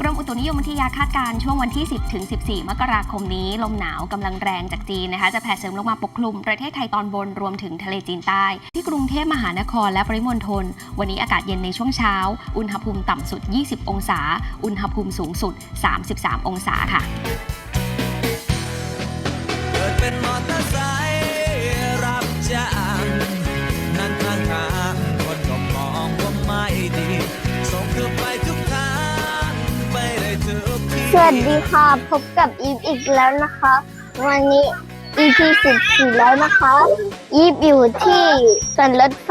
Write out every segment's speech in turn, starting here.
กรมอุตุนิยมวิทยาคาดการณ์ช่วงวันที่ 10ถึง14 มกราคมนี้ ลมหนาวกำลังแรงจากจีนนะคะ จะแผ่เสริมลงมาปกคลุมประเทศไทยตอนบนรวมถึงทะเลจีนใต้ ที่กรุงเทพมหานครและปริมณฑลวันนี้อากาศเย็นในช่วงเช้า อุณหภูมิต่ำสุด 20 องศา อุณหภูมิสูงสุด 33 องศาค่ะ เกิดเป็นมอเตอร์ไซค์ สวัสดีค่ะ พบกับอีฟอีกแล้วนะคะ วันนี้ EP 14แล้วนะคะ อีฟอยู่ที่สถานรถไฟ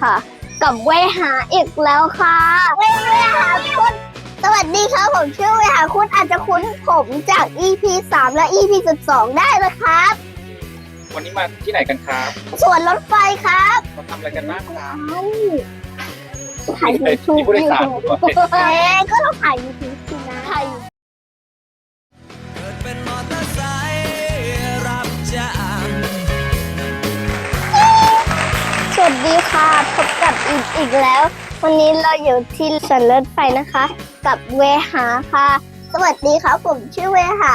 ค่ะ กับเวหาอีกแล้วค่ะเวหาคุณสวัสดีครับผมชื่อเวหาคุณอาจจะคุ้นผมจาก EP 3และ EP 12ได้เลยครับวันนี้มาที่ไหนกันครับส่วนรถไฟครับมาทำอะไรกันบ้างครับถ่ายยูทูบมีผู้โดยสารด้วยเอ๊ะก็ต้องถ่ายยูทูบสินะถ่าย อีกแล้ว วันนี้เราอยู่ที่สถานรถไฟนะคะ กับเวหาค่ะ สวัสดีครับผมชื่อเวหา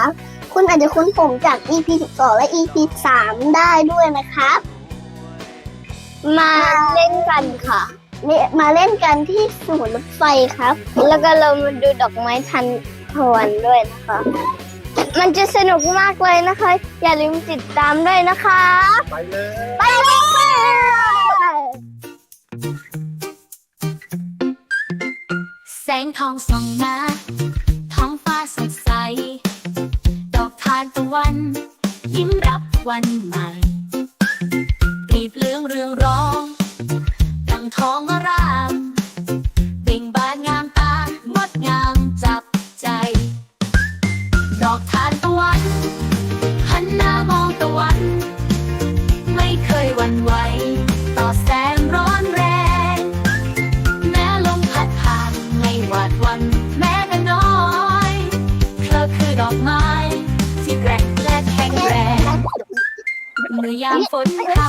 คุณอาจจะคุ้นผมจาก EP 12 และ EP 3 ได้ด้วยนะครับ มาเล่นกันค่ะนี่มาเล่นกันที่สวนรถไฟครับ แล้วก็เรามาดูดอกไม้ทันทวนด้วยนะคะ มันจะสนุกมากเลยนะคะ อย่าลืมติดตามด้วยนะคะ ไปเลย ไปเลย แสงทองส่องมาท้องฟ้าสดใส ดอกทานตะวัน ยิ้มรับวันใหม่กลีบเหลืองเรืองร้องดังท้องอรามเบ่งบานงามตางดงามจับใจ ดอกทานตะวัน หันหน้ามองตะวัน ไม่เคยหวั่นไหวต่อแสง ดอกไม้ ที่แกร่งและแข็งแรงเมื่อยามฝนพร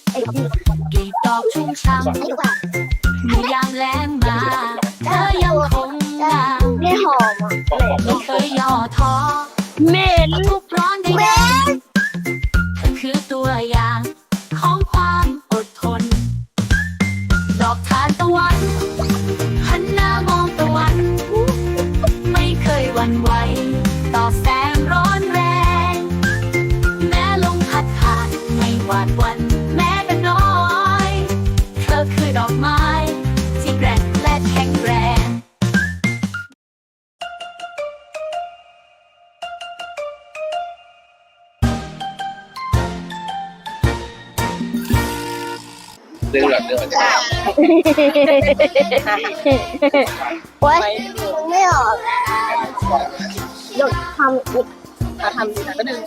ำกลีบดอกชุ่มช่ำเมื่อยามแล้งมาเธอยังคงงามไม่หอมอะไม่เคยย่อท้อเหม็นทุกร้อนใดเหม็นๆเธอคือตัวอย่างของความอดทน ดอกทานตะวันหันหน้ามองตะวัน ไม่เคยหวั่นไหว เดือดเดือดโอ๊ยไม่ออกเดี๋ยวทำอีกทำดีนะก็ดึง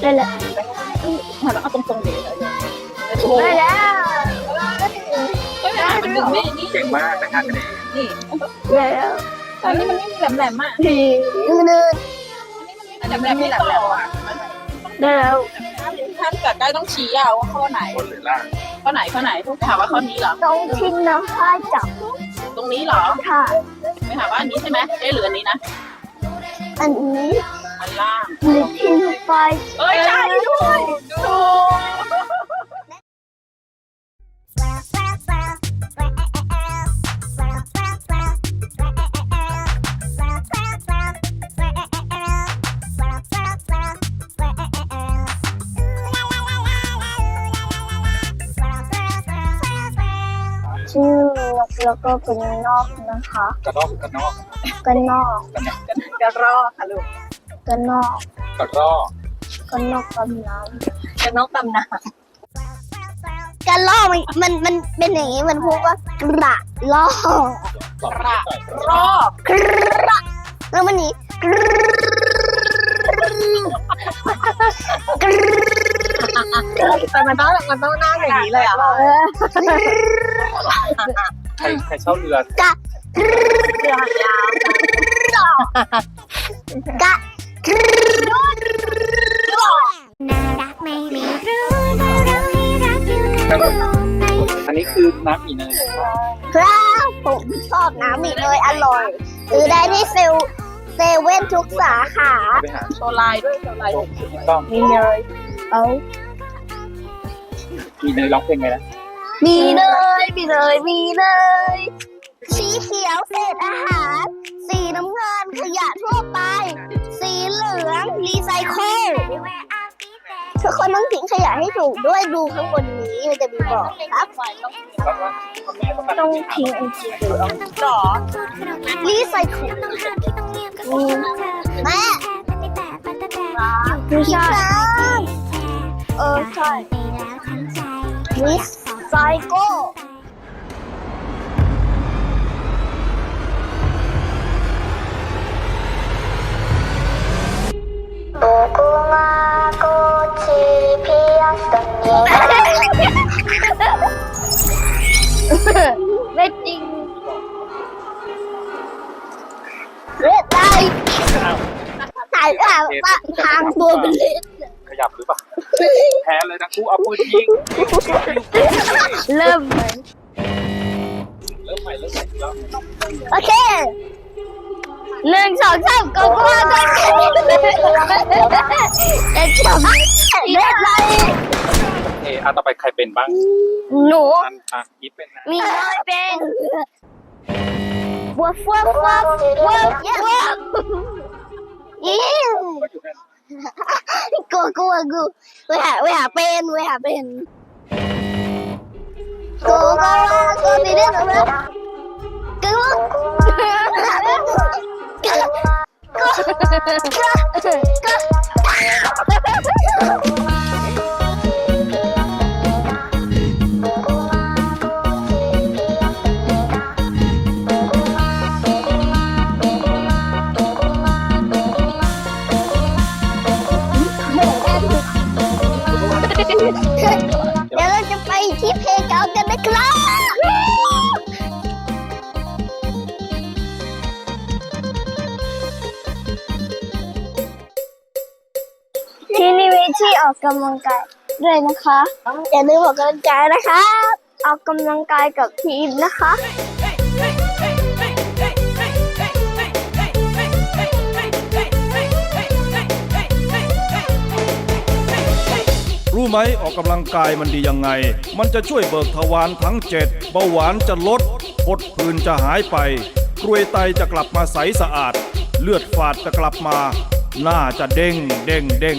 ได้แล้วเอาตรงๆเดี๋ยวได้แล้วเก่งมากนะครับนี่ได้แล้ว ตอนนี้มันไม่มีแหลมๆอะทีนึงแหลมๆไม่แหลมๆอะได้แล้วถ้าเกิดได้ต้องชี้อะว่าข้อไหนคนหรือล่างข้อไหนข้อไหนทุกถามว่าข้อนี้เหรอ ต้องทิ้งน้ำผ้าจับตรงนี้เหรอ ค่ะ ไม่ถามว่าอันนี้ใช่ไหมเอ๊ะหรืออันนี้นะ อันนี้อันล่าง หรือทิ้งไฟเอ้ยใช่ด้วยถู แล้วก็เป็นนอกนะคะกระนอกกระนอกกันนอกกระรอกค่ะลูกกันนอกกระรอกกันนอกกำน้กระนกตำนาำกันลอกมันมันมันเป็นอย่างนี้มันพูดว่ากระลอกกระระรอกกระแล้วมันนี้กระกระแต่มันต้องมันต้องหน้าอย่างนี้เลยอะเออใครใครชอบเรือกะเรือหางยาวกะน่ารักไม่รู้เราให้รักอยู่กับเรา อันนี้คือน้ำอีเนยครับผมชอบน้ำหมี่เนยอร่อยซื้อได้ที่เซลเซเว่นทุกสาขาโชว์ลายด้วยโชว์ลายต้มีเนยเอาอีเนยร้องเพลงไงล่ะ มีเนยมีเนยมีเนยสีเขียวเศษอาหาร สีน้ำเงินขยะทั่วไป สีเหลืองรีไซเคิลทุกคนต้องทิ้งขยะให้ถูกด้วยดูข้างบนนี้มันจะมีบอกครับต้องทิ้งอันสีเหลืองหรอรีไซเคิลแม่ไม่ใช่เออใช่รี ไซโก้僕がこっちピアスだねไม่จริงเลือดได้ตายแล้วทางตัวเป็นเลือด ขยับหรือเปล่าแพ้เลยทั้งคู่เอาปืนยิงเริ่มเหมือนเริ่มใหม่เริ่มใหม่อีกแล้วโอเคหนึ่งสองสามก็กลัวก็เจ็บจะจบเลือดไหลโอเคอะต่อไปใครเป็นบ้าง หนูอันอะอีฟเป็นนะมีน้อยเป็นวัวฟัวฟัววัววัวยิ่ง กลัวกลัวกูไปหาไปหาเป็นไปหาเป็นกูกลัวกูตีเรื่องแล้วกูกูกูกู ออกกำลังกายด้วยนะคะอย่าลืมออกกำลังกายนะคะออกกำลังกายกับทีมนะคะรู้ไหมออกกำลังกายมันดียังไง มันจะช่วยเบิกทวารทั้งเจ็ดเบาหวานจะลดปดผื่นจะหายไปกรวยไตจะกลับมาใสสะอาด เลือดฝาดจะกลับมา หน้าจะเด้งเด้งเด้ง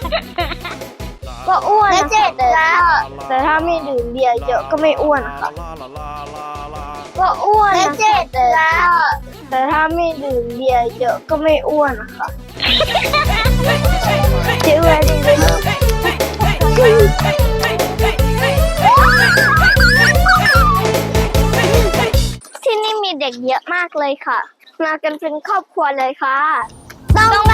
ก็อ้วนนะแต่ถ้าแต่ถ้าไม่ดื่มเบียร์เยอะก็ไม่อ้วนค่ะก็อ้วนนะแต่ถ้าแต่ถ้าไม่ดื่มเบียร์เยอะก็ไม่อ้วนค่ะชื่อว่าดีเลยที่นี่มีเด็กเยอะมากเลยค่ะ มากันเป็นครอบครัวเลยค่ะ ต้องไป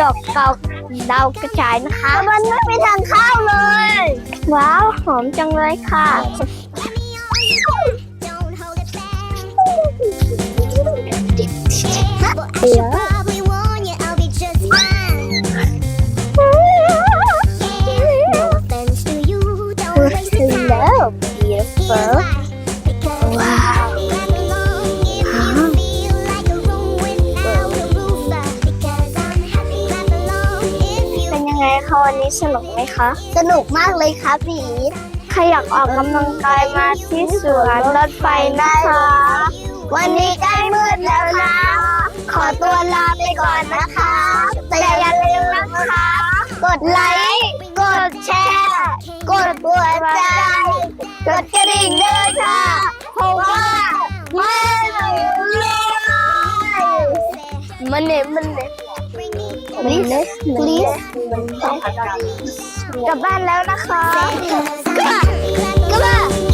ดอกเกาดาวกระจายนะคะ มันไม่มีทางเข้าเลย ว้าว หอมจังเลยค่ะ Let me on you. คะ สนุกมากเลยครับพี่ใครอยากออกกำลังกายมาที่สวนรถไฟนะคะ วันนี้ใกล้มืดแล้วนะ ขอตัวลาไปก่อนนะคะแต่อย่าลืมนะคะ กดไลค์ กดแชร์ กดหัวใจ กดกระดิ่งด้วยค่ะเพราะว่าไม่เลยมันเน็มันเน็ please please กลับบ้านแล้วนะคะกลับบ้านกลับบ้าน